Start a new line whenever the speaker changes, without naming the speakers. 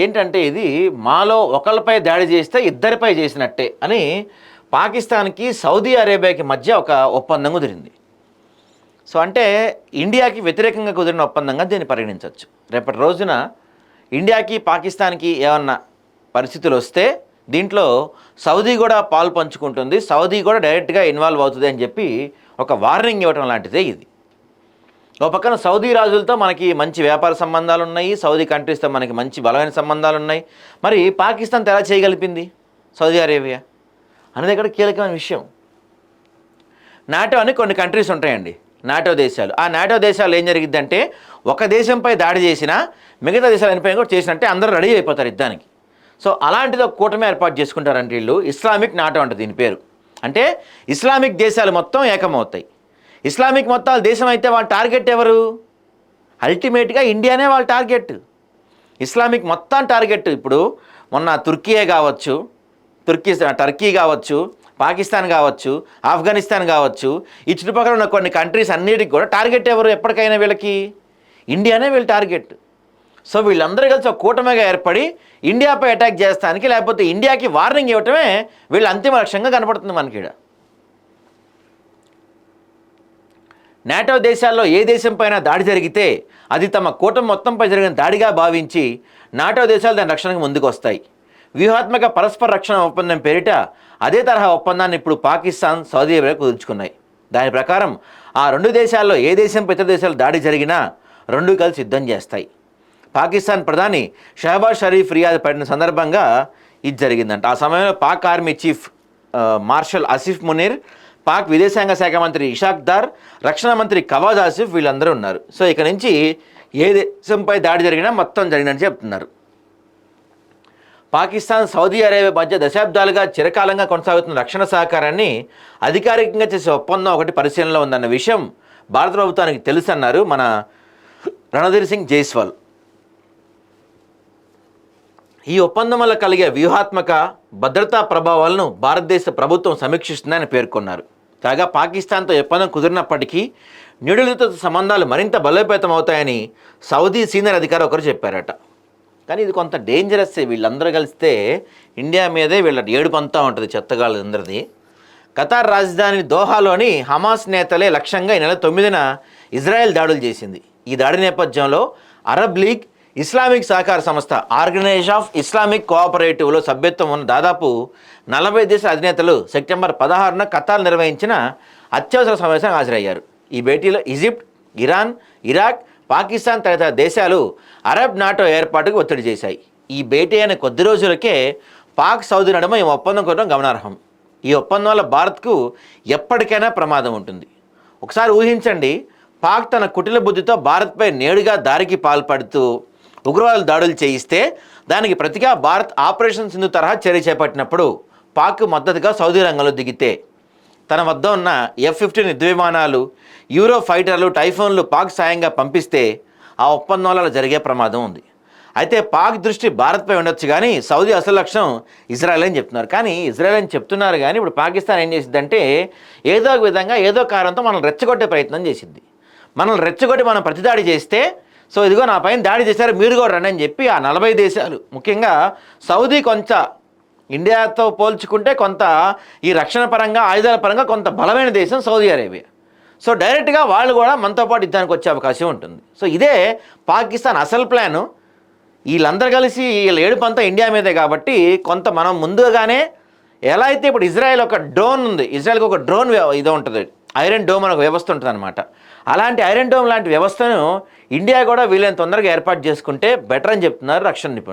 ఏంటంటే ఇది మాలో ఒకళ్ళపై దాడి చేస్తే ఇద్దరిపై చేసినట్టే అని పాకిస్తాన్కి సౌదీ అరేబియాకి మధ్య ఒక ఒప్పందం కుదిరింది. సో అంటే ఇండియాకి వ్యతిరేకంగా కుదిరిన ఒప్పందంగా దీన్ని పరిగణించవచ్చు. రేపటి రోజున ఇండియాకి పాకిస్తాన్కి ఏమన్నా పరిస్థితులు వస్తే దీంట్లో సౌదీ కూడా పాలు పంచుకుంటుంది సౌదీ కూడా డైరెక్ట్గా ఇన్వాల్వ్ అవుతుంది అని చెప్పి ఒక వార్నింగ్ ఇవ్వటం లాంటిదే ఇది. ఒక పక్కన సౌదీ రాజులతో మనకి మంచి వ్యాపార సంబంధాలు ఉన్నాయి సౌదీ కంట్రీస్తో మనకి మంచి బలమైన సంబంధాలు ఉన్నాయి మరి పాకిస్తాన్ ఎలా చేయగలిపింది సౌదీ అరేబియా? అనేది ఇక్కడ కీలకమైన విషయం. నాటో అని కొన్ని కంట్రీస్ ఉంటాయండి నాటో దేశాలు. ఆ నాటో దేశాలు ఏం జరిగిద్దంటే ఒక దేశంపై దాడి చేసినా మిగతా దేశాలు అనిపోయిన కూడా చేసినట్టే అందరూ రెడీ అయిపోతారు యుద్ధానికి. సో అలాంటిది ఒక కూటమి ఏర్పాటు చేసుకుంటారంటే వీళ్ళు ఇస్లామిక్ నాటో అంట దీని పేరు. అంటే ఇస్లామిక్ దేశాలు మొత్తం ఏకమవుతాయి. ఇస్లామిక్ మొత్తాల దేశం అయితే వాళ్ళ టార్గెట్ ఎవరు? అల్టిమేట్గా ఇండియానే వాళ్ళ టార్గెట్. ఇస్లామిక్ మొత్తం టార్గెట్. ఇప్పుడు మొన్న తుర్కీయే కావచ్చు తుర్కీ టర్కీ కావచ్చు పాకిస్తాన్ కావచ్చు ఆఫ్ఘనిస్తాన్ కావచ్చు ఈ చుట్టుపక్కల ఉన్న కొన్ని కంట్రీస్ అన్నిటికి కూడా టార్గెట్ ఎవరు? ఎప్పటికైనా వీళ్ళకి. ఇండియానే వీళ్ళ టార్గెట్. సో వీళ్ళందరూ కలిసి ఒక కూటమిగా ఏర్పడి ఇండియాపై అటాక్ చేస్తానికి లేకపోతే ఇండియాకి వార్నింగ్ ఇవ్వటమే వీళ్ళ అంతిమ లక్ష్యంగా కనపడుతుంది మనకి నాటో దేశాల్లో ఏ దేశంపైన దాడి జరిగితే అది తమ కూటమి మొత్తంపై జరిగిన దాడిగా భావించి నాటో దేశాలు దాని రక్షణకు ముందుకు వస్తాయి వ్యూహాత్మక పరస్పర రక్షణ ఒప్పందం పేరిట అదే తరహా ఒప్పందాన్ని ఇప్పుడు పాకిస్తాన్ సౌదీ అరేబియా కుదుర్చుకున్నాయి. దాని ప్రకారం ఆ రెండు దేశాల్లో ఏ దేశంపై ఇతర దేశాలు దాడి జరిగినా రెండు కలిసి యుద్ధం చేస్తాయి. పాకిస్తాన్ ప్రధాని షహబాజ్ షరీఫ్ రియాద్ పడిన సందర్భంగా ఇది జరిగిందంట. ఆ సమయంలో Pak army chief marshal Asif Munir Pak విదేశాంగ శాఖ మంత్రి ఇషాక్ దార్ రక్షణ మంత్రి కవాజ్ ఆసిఫ్ వీళ్ళందరూ ఉన్నారు. సో ఇక నుంచి ఏ దేశంపై దాడి జరిగినా మొత్తం జరిగినట్టు చెప్తున్నారు. పాకిస్తాన్ సౌదీ అరేబియా మధ్య దశాబ్దాలుగా చిరకాలంగా కొనసాగుతున్న రక్షణ సహకారాన్ని అధికారికంగా చేసే ఒప్పందం ఒకటి పరిశీలనలో ఉందన్న విషయం భారత ప్రభుత్వానికి తెలుసన్నారు మన రణధీర్ సింగ్ జైస్వాల్. ఈ ఒప్పందం వల్ల కలిగే వ్యూహాత్మక భద్రతా ప్రభావాలను భారతదేశ ప్రభుత్వం సమీక్షిస్తుందని పేర్కొన్నారు. కాగా పాకిస్తాన్తో ఒప్పందం కుదిరినప్పటికీ న్యూఢిల్లీతో సంబంధాలు మరింత బలోపేతం అవుతాయని సౌదీ సీనియర్ అధికారి ఒకరు చెప్పారట. కానీ ఇది కొంత డేంజరస్ వీళ్ళందరూ కలిస్తే ఇండియా మీదే వీళ్ళ ఏడుపు అంతా ఉంటుంది చెత్తగాళ్ళందరిది ఖతార్ రాజధాని దోహాలోని హమాస్ నేతలే లక్ష్యంగా ఈ నెల తొమ్మిదిన ఇజ్రాయెల్ దాడులు చేసింది. ఈ దాడి నేపథ్యంలో అరబ్ లీగ్ ఇస్లామిక్ సహకార సంస్థ ఆర్గనైజేషన్ ఆఫ్ ఇస్లామిక్ కోఆపరేటివ్లో సభ్యత్వం ఉన్న దాదాపు నలభై దేశాల అధినేతలు సెప్టెంబర్ పదహారున ఖతార్ నిర్వహించిన అత్యవసర సమావేశానికి హాజరయ్యారు. ఈ భేటీలో ఈజిప్ట్ ఇరాన్ ఇరాక్ పాకిస్తాన్ తదితర దేశాలు అరబ్ నాటో ఏర్పాటుకు ఒత్తిడి చేశాయి. ఈ భేటీ అయిన కొద్ది రోజులకే పాక్ సౌదీ నడుమ ఈ ఒప్పందం కోరడం గమనార్హం. ఈ ఒప్పందం వల్ల భారత్కు ఎప్పటికైనా ప్రమాదం ఉంటుంది. ఒకసారి ఊహించండి పాక్ తన కుటిల బుద్ధితో భారత్పై నేడుగా దారికి పాల్పడుతూ ఉగ్రవాదులు దాడులు చేయిస్తే దానికి ప్రతిగా భారత్ ఆపరేషన్ సింధు తరహా చర్య చేపట్టినప్పుడు పాక్ మద్దతుగా సౌదీ రంగంలో దిగితే. తన వద్ద ఉన్న ఎఫ్ ఫిఫ్టీన్ యుద్ధ విమానాలు యూరో ఫైటర్లు టైఫోన్లు పాక్ సాయంగా పంపిస్తే ఆ ఒప్పందం వల్ల జరిగే ప్రమాదం ఉంది. అయితే పాక్ దృష్టి భారత్పై ఉండొచ్చు కానీ సౌదీ అసలు లక్ష్యం ఇజ్రాయెల్ అని చెప్తున్నారు. కానీ ఇజ్రాయెల్ అని చెప్తున్నారు కానీ ఇప్పుడు పాకిస్తాన్ ఏం చేసిందంటే ఏదో ఒక విధంగా ఏదో కారణంతో మనం రెచ్చగొట్టే ప్రయత్నం చేసింది మనల్ని రెచ్చగొట్టి మనం ప్రతిదాడి చేస్తే సో ఇదిగో నా పైన దాడి చేశారు మీరు కూడా రండి అని చెప్పి ఆ నలభై దేశాలు. ముఖ్యంగా సౌదీ కొంత ఇండియాతో పోల్చుకుంటే కొంత ఈ రక్షణ పరంగా ఆయుధాల పరంగా కొంత బలమైన దేశం సౌదీ అరేబియా. సో డైరెక్ట్గా వాళ్ళు కూడా మనతో పాటు యుద్ధానికి వచ్చే అవకాశం ఉంటుంది. సో ఇదే పాకిస్తాన్ అసలు ప్లాను. వీళ్ళందరూ కలిసి వీళ్ళ ఏడుపంతా ఇండియా మీదే కాబట్టి కొంత మనం ముందుగానే ఎలా అయితే ఇప్పుడు ఇజ్రాయెల్ ఒక డ్రోన్ ఉంది ఇజ్రాయెల్కి ఒక డ్రోన్ ఇది ఉంటుంది. ఐరన్ డోమ్ అని ఒక వ్యవస్థ ఉంటుంది అనమాట అలాంటి ఐరన్ డోమ్ లాంటి వ్యవస్థను ఇండియా కూడా వీలైన తొందరగా ఏర్పాటు చేసుకుంటే బెటర్ అని చెప్తున్నారు రక్షణ నిపుణులు.